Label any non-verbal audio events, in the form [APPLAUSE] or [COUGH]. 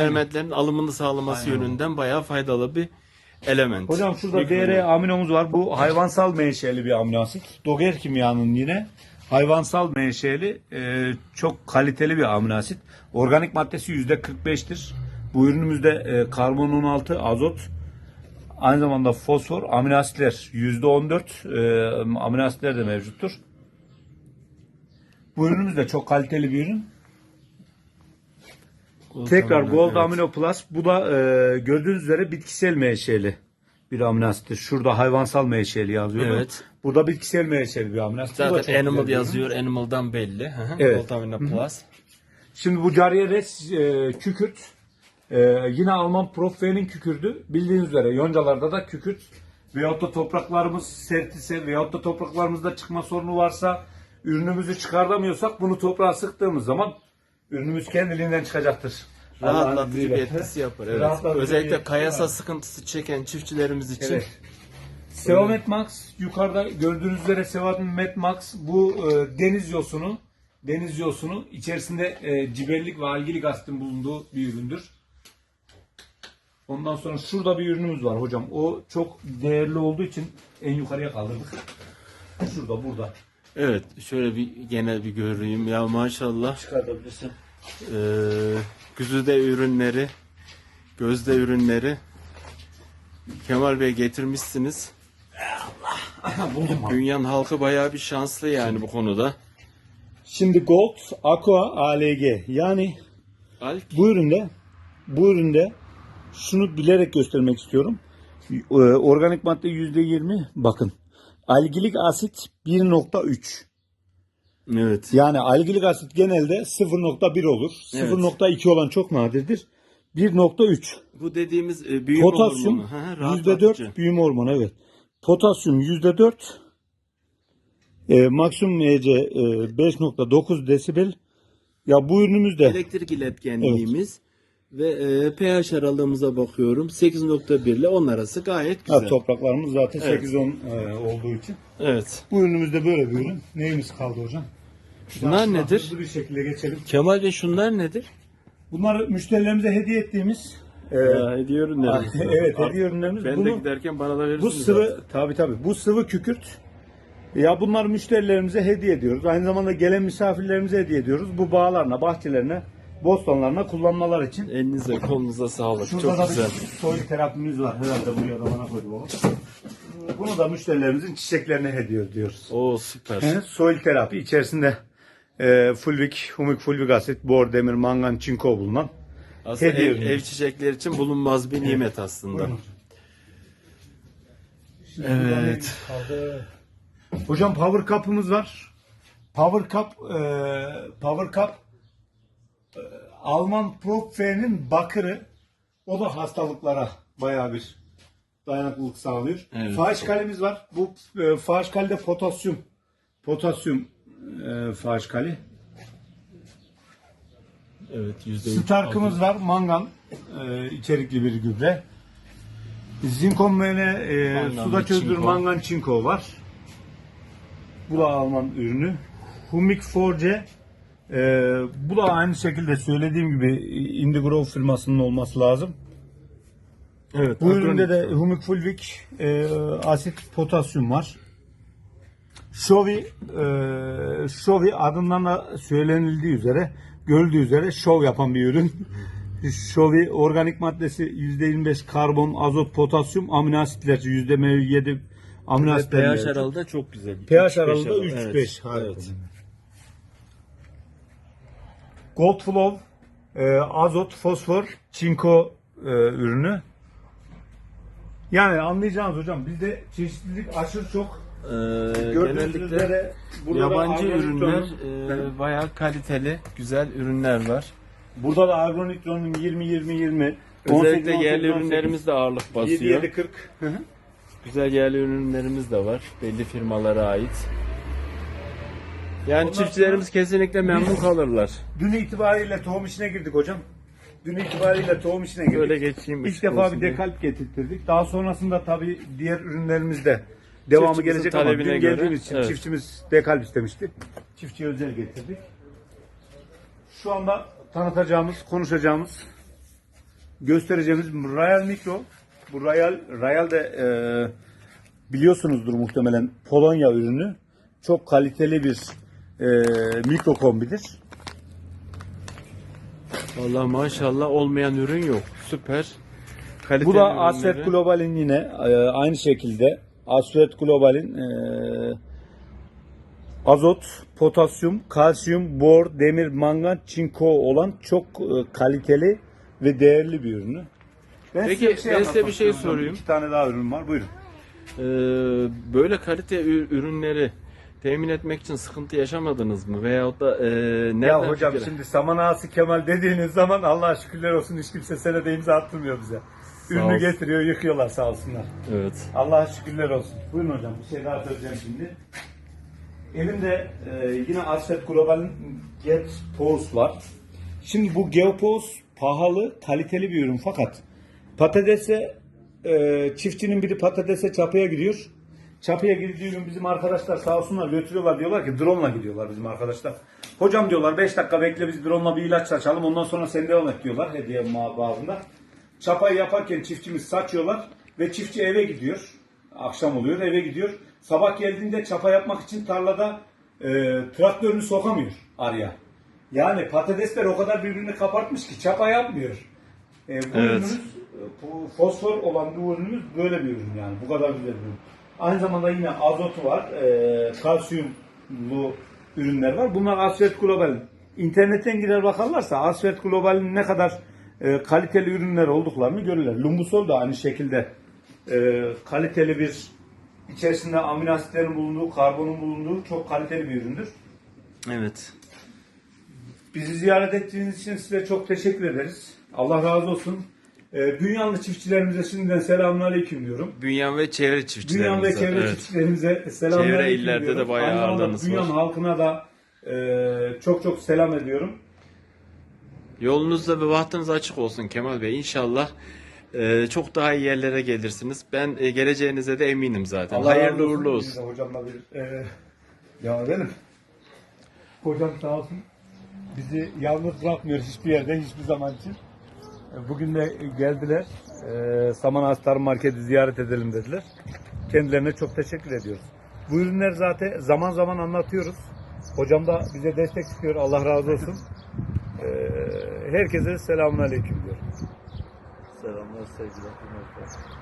elementlerin alımını sağlaması yönünden bayağı faydalı bir element. Hocam şurada Mikromol. DR aminomuz var. Bu hayvansal menşeli bir amino asit. Doger kimyanın yine hayvansal menşeli e, çok kaliteli bir amino asit. Organik maddesi %45'tir. Bu ürünümüzde e, karbon 16, azot, aynı zamanda fosfor, amino asitler %14 e, amino asitler de mevcuttur. Bu ürünümüz de çok kaliteli bir ürün. Tekrar Gold evet. Amino Plus bu da e, gördüğünüz üzere bitkisel menşeli bir amino asittir. Şurada hayvansal menşeli yazıyor. Evet. Burada bitkisel menşeli bir amino asit. Zaten animal yazıyor. Animal'dan belli. Hı hı. Evet. Gold Amino Plus. Şimdi bu cariye res e, kükürt. E, yine Alman profenin kükürdü. Bildiğiniz üzere yoncalarda da kükürt veyahut da topraklarımız sert ise veyahut da topraklarımızda çıkma sorunu varsa ürünümüzü çıkartamıyorsak bunu toprağa sıktığımız zaman ürünümüz kendiliğinden çıkacaktır. Rahatlatıcı bir etkisi yapar. Evet. Rahatlatıcı bir Özellikle etkisi kayasa var. sıkıntısı çeken çiftçilerimiz için Evet. Sevamet Max yukarıda gördüğünüz üzere Sevamet Max bu e, deniz yosunu deniz yosunu içerisinde e, ciberlik ve algilik asitin bulunduğu bir üründür. Ondan sonra şurada bir ürünümüz var hocam. O çok değerli olduğu için en yukarıya kaldırdık. Şurada burada. Evet, şöyle bir genel bir göreyim. Ya maşallah Çıkartabilirsin. e, güzide ürünleri, gözde ürünleri Kemal Bey getirmişsiniz. [CLEARS THROAT] Buldum abi. Dünyanın halkı bayağı bir şanslı yani bu konuda. Şimdi Gold Aqua ALG yani Alp, Bu üründe bu üründe şunu bilerek göstermek istiyorum. Ee, Organik madde %20 bakın. Algilik asit 1.3. evet. Yani algilik asit genelde 0.1 olur. Evet. 0.2 olan çok nadirdir. 1.3. Bu dediğimiz e, büyüme Potasyum hormonu. Rahatlatıcı. %4 büyüme hormonu evet. Potasyum %4. E, maksimum EC e, 5.9 desibel. Ya bu ürünümüzde Elektrik iletkenliğimiz ve e, pH aralığımıza bakıyorum. 8.1 ile 10 arası gayet güzel. ha, topraklarımız zaten Evet. 8-10 e, olduğu için. Evet. Bu ürünümüzde böyle bir ürün. Neyimiz kaldı hocam? Bunlar Daha nedir? hızlı bir şekilde geçelim. Kemal Bey şunlar nedir? Bunlar müşterilerimize hediye ettiğimiz e, Ya, hediye ürünlerimiz. [LAUGHS] evet hediye ürünlerimiz. Ben de Bunu- giderken bana da verirsiniz. Bu sıvı tabi tabi bu sıvı kükürt. Ya bunlar müşterilerimize hediye ediyoruz. Aynı zamanda gelen misafirlerimize hediye ediyoruz. Bu bağlarına, bahçelerine, bostanlarına kullanmalar için. Elinize kolunuza sağlık. Şurada Çok da güzel. bir soil terapimiz var. Herhalde buraya da bana koydu baba. Bunu da müşterilerimizin çiçeklerine hediye ediyoruz. Oo süper. He, soil terapi içerisinde e, fulvik, humik fulvik asit, bor, demir, mangan, çinko bulunan. Aslında hediye ev, ürünü. ev çiçekleri için bulunmaz bir nimet aslında. Evet. Hocam power cup'ımız var. Power cup, e, power cup Alman Propfe'nin bakırı. O da hastalıklara bayağı bir dayanıklılık sağlıyor. Evet. Fahiş kalemiz var. Bu e, fahiş kalide potasyum. Potasyum e, fahiş kali. Evet yüzde yüz. Stark'ımız var. Mangan e, içerikli bir gübre. Zinkonmene e, Mangan suda ve çözülür çinko. mangan çinko var. Bu da Alman ürünü. Humik Force e, bu da aynı şekilde söylediğim gibi Indigrow firmasının olması lazım. Evet. Bu üründe de humik fulvik e, asit potasyum var. Shovi e, Shovi adından da söylenildiği üzere görüldüğü üzere şov yapan bir ürün. [LAUGHS] Shovi organik maddesi %25 karbon, azot, potasyum, amino asitler %7 amino asitler. pH aralığı da çok güzel. pH 3-5 aralığı aralığı. 3-5 Evet. harika. Evet. Gold Flow e, azot, fosfor, çinko e, ürünü. Yani anlayacağınız hocam bizde çeşitlilik aşırı çok. Ee, Gördüğünüz genellikle üzere burada da yabancı ürünler e, bayağı kaliteli, güzel ürünler var. Burada da Agronitron'un 20 20 20 Özellikle yerli ürünlerimiz de ağırlık 7 basıyor. 7 40. Hı hı. Güzel yerli ürünlerimiz de var. Belli firmalara ait. Yani Ondan çiftçilerimiz kesinlikle memnun kalırlar. Dün itibariyle tohum işine girdik hocam. Dün itibariyle tohum işine girdik. Böyle geçeyim. İlk defa olsun bir diye. dekalp getirttirdik. Daha sonrasında tabii diğer ürünlerimizde devamı Çiftçimizin gelecek ama talebine dün göre, geldiğimiz için evet. çiftçimiz dekalp istemişti. Çiftçiye özel getirdik. Şu anda tanıtacağımız, konuşacağımız göstereceğimiz Royal Mikro. Bu Royal, Royal de e, biliyorsunuzdur muhtemelen Polonya ürünü. Çok kaliteli bir e, mikro kombidir. Vallahi maşallah olmayan ürün yok. Süper. Kaliteli Bu da ürünleri. Asret Global'in yine e, aynı şekilde Asret Global'in e, azot, potasyum, kalsiyum, bor, demir, mangan, çinko olan çok e, kaliteli ve değerli bir ürünü. Ben Peki, size ben size bir şey sorayım. İki tane daha ürün var. Buyurun. Ee, böyle kalite ür- ürünleri temin etmek için sıkıntı yaşamadınız mı? Veyahut da e, nereden Ya hocam fikir- şimdi saman ağası Kemal dediğiniz zaman Allah'a şükürler olsun hiç kimse senede imza attırmıyor bize. Ürünü olsun. getiriyor, yıkıyorlar sağ olsunlar. Evet. Allah'a şükürler olsun. Buyurun hocam bir şey daha söyleyeceğim şimdi. Elimde e, yine Asset Global'in Get Pose var. Şimdi bu Geopose pahalı, kaliteli bir ürün fakat patatese e, çiftçinin biri patatese çapıya gidiyor. Çapıya girdiği gün bizim arkadaşlar sağ olsunlar götürüyorlar diyorlar ki drone gidiyorlar bizim arkadaşlar. Hocam diyorlar 5 dakika bekle biz drone bir ilaç saçalım ondan sonra sen devam et diyorlar hediye bağında. Çapayı yaparken çiftçimiz saçıyorlar ve çiftçi eve gidiyor. Akşam oluyor eve gidiyor. Sabah geldiğinde çapa yapmak için tarlada e, traktörünü sokamıyor araya. Yani patatesler o kadar birbirini kapartmış ki çapa yapmıyor. E, bu Evet. ürünümüz, e, fosfor olan bu ürünümüz böyle bir ürün yani. Bu kadar güzel bir ürün. Aynı zamanda yine azotu var. E, kalsiyumlu ürünler var. Bunlar Asfet Global. İnternetten girer bakarlarsa Asfet Global'in ne kadar e, kaliteli ürünler olduklarını görürler. Lumbusol da aynı şekilde e, kaliteli bir içerisinde amino asitlerin bulunduğu, karbonun bulunduğu çok kaliteli bir üründür. Evet. Bizi ziyaret ettiğiniz için size çok teşekkür ederiz. Allah razı olsun. E, Bünyanlı çiftçilerimize şimdiden selamünaleyküm diyorum. Bünyan ve çevre Bünyan çiftçilerimize. ve çevre evet. çiftçilerimize selamünaleyküm Çevre illerde diyorum. de bayağı Aynı ağırlığınız Bünyan var. halkına da e, çok çok selam ediyorum. Yolunuz ve bahtınız açık olsun Kemal Bey. İnşallah e, çok daha iyi yerlere gelirsiniz. Ben e, geleceğinize de eminim zaten. Hayırlı uğurlu Biz olsun. hocamla bir e, ya benim. Hocam sağ olsun. Bizi yalnız bırakmıyor hiçbir yerde hiçbir zaman için. Bugün de geldiler. E, Saman Ağaç Tarım Marketi ziyaret edelim dediler. Kendilerine çok teşekkür ediyoruz. Bu ürünler zaten zaman zaman anlatıyoruz. Hocam da bize destek çıkıyor. Allah razı olsun. E, herkese selamun aleyküm diyorum. Selamlar, sevgiler.